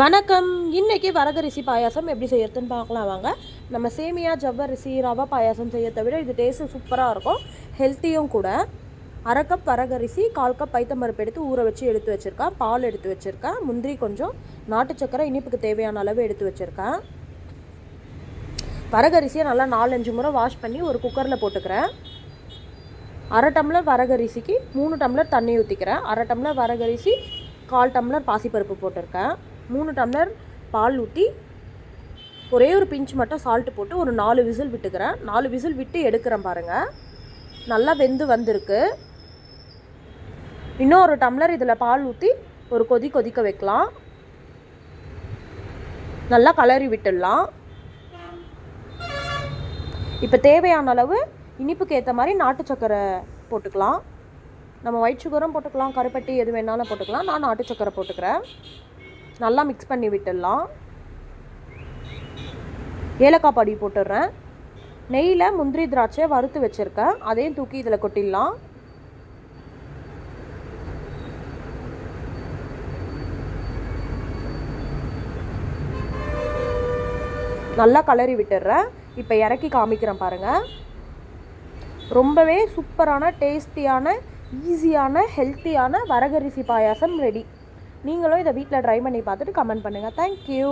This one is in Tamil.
வணக்கம். இன்னைக்கு வரகரிசி பாயாசம் எப்படி செய்யறதுன்னு பார்க்கலாம் வாங்க. நம்ம சேமியா ஜவ்வரிசி ரவா பாயாசம் செய்யறதை விட இது டேஸ்ட்டு சூப்பராக இருக்கும். ஹெல்த்தியும் கூட. அரை கப் வரகரிசி கால் கப் பைத்தம்பருப்பு எடுத்து ஊற வச்சு எடுத்து வச்சுருக்கேன் பால் எடுத்து வச்சுருக்கேன் முந்திரி கொஞ்சம் நாட்டு சக்கரை இனிப்புக்கு தேவையான அளவு எடுத்து வச்சுருக்கேன் வரகரிசியை நல்லா நாலஞ்சு முறை வாஷ் பண்ணி ஒரு குக்கரில் போட்டுக்கிறேன். அரை டம்ளர் வரகரிசிக்கு மூணு டம்ளர் தண்ணி ஊற்றிக்கிறேன் அரை டம்ளர் வரகரிசி கால் டம்ளர் பாசிப்பருப்பு போட்டிருக்கேன். மூணு டம்ளர் பால் ஊற்றி ஒரே ஒரு பிஞ்ச் மட்டும் சால்ட்டு போட்டு ஒரு நாலு விசில் விட்டுக்கிறேன். நாலு விசில் விட்டு எடுக்கிறேன் பாருங்கள் நல்லா வெந்து வந்திருக்கு. இன்னும் ஒரு டம்ளர் இதில் பால் ஊற்றி ஒரு கொதி கொதிக்க வைக்கலாம். நல்லா கலரி விட்டுடலாம். இப்போ தேவையான அளவு இனிப்புக்கு ஏற்ற மாதிரி நாட்டு சக்கரை போட்டுக்கலாம். நம்ம ஒயிட் சுகரும் போட்டுக்கலாம் கருப்பட்டி எது வேணாலும் போட்டுக்கலாம். நான் நாட்டு சக்கரை போட்டுக்கிறேன். நல்லா மிக்ஸ் பண்ணி விட்டுடலாம். ஏலக்காய் பொடி போட்டுடுறேன். நெய்யில் முந்திரி திராட்சை வறுத்து வச்சுருக்கேன். அதையும் தூக்கி இதில் கொட்டிடலாம். நல்லா கலரி விட்டுடுறேன். இப்போ இறக்கி காமிக்கிறேன் பாருங்கள் ரொம்பவே சூப்பரான டேஸ்டியான ஈஸியான ஹெல்த்தியான வரகரிசி பாயாசம் ரெடி. நீங்களும் இதை வீட்டில் ட்ரை பண்ணி பார்த்துட்டு கமெண்ட் பண்ணுங்கள் தேங்க்யூ